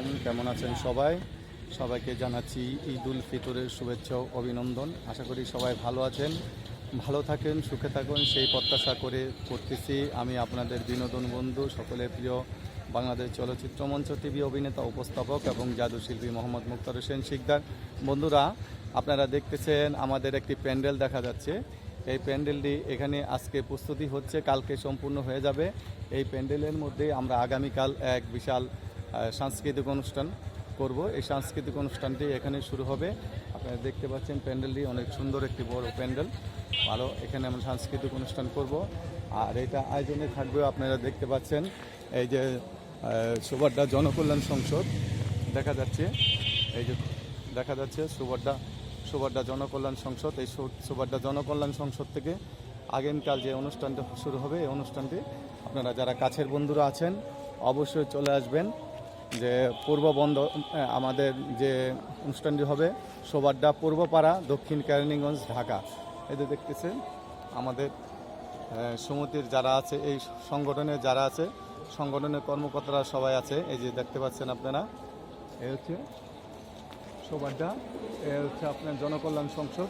আলাইকুম, কেমন আছেন সবাই? সবাইকে জানাচ্ছি ঈদ উল ফিতরের শুভেচ্ছা অভিনন্দন। আশা করি সবাই ভালো আছেন, ভালো থাকেন, সুখে থাকুন, সেই প্রত্যাশা করে করতেছি আমি আপনাদের বিনোদন বন্ধু, সকলের প্রিয় বাংলাদেশ চলচ্চিত্র মঞ্চ টিভি অভিনেতা, উপস্থাপক এবং জাদুশিল্পী মোহাম্মদ মুক্তার হোসেন শিকদার। বন্ধুরা, আপনারা দেখতেছেন আমাদের একটি প্যান্ডেল দেখা যাচ্ছে। এই প্যান্ডেলটি এখানে আজকে প্রস্তুতি হচ্ছে, কালকে সম্পূর্ণ হয়ে যাবে। এই প্যান্ডেলের মধ্যে আমরা আগামীকাল এক বিশাল সাংস্কৃতিক অনুষ্ঠান করব। এই সাংস্কৃতিক অনুষ্ঠানটি এখানে শুরু হবে। আপনারা দেখতে পাচ্ছেন প্যান্ডেলটি অনেক সুন্দর একটি বড় প্যান্ডেল। ভালো, এখানে আমরা সাংস্কৃতিক অনুষ্ঠান করব। আর এটা আয়োজনে থাকবে, আপনারা দেখতে পাচ্ছেন, এই যে সুবাড্ডা জনকল্যাণ সংসদ, দেখা যাচ্ছে, এই যে, দেখা যাচ্ছে সুবাড্ডা সুবাড্ডা জনকল্যাণ সংসদ। এই সুবাড্ডা জনকল্যাণ সংসদ থেকে আগামীকাল যে অনুষ্ঠানটা শুরু হবে, এই অনুষ্ঠানটি আপনারা যারা কাছের বন্ধুরা আছেন, অবশ্যই চলে আসবেন। যে পূর্ব বন্ধ আমাদের যে অনুষ্ঠানটি হবে, সোবাড্ডা পূর্বপাড়া, দক্ষিণ কেরানীগঞ্জ, ঢাকা। যে দেখতেছেন, আমাদের সমিতির যারা আছে, এই সংগঠনের যারা আছে, সংগঠনের কর্মকর্তারা সবাই আছে। এই যে দেখতে পাচ্ছেন আপনারা এই হচ্ছে সোবাড্ডা, এ হচ্ছে আপনার জনকল্যাণ সংসদ।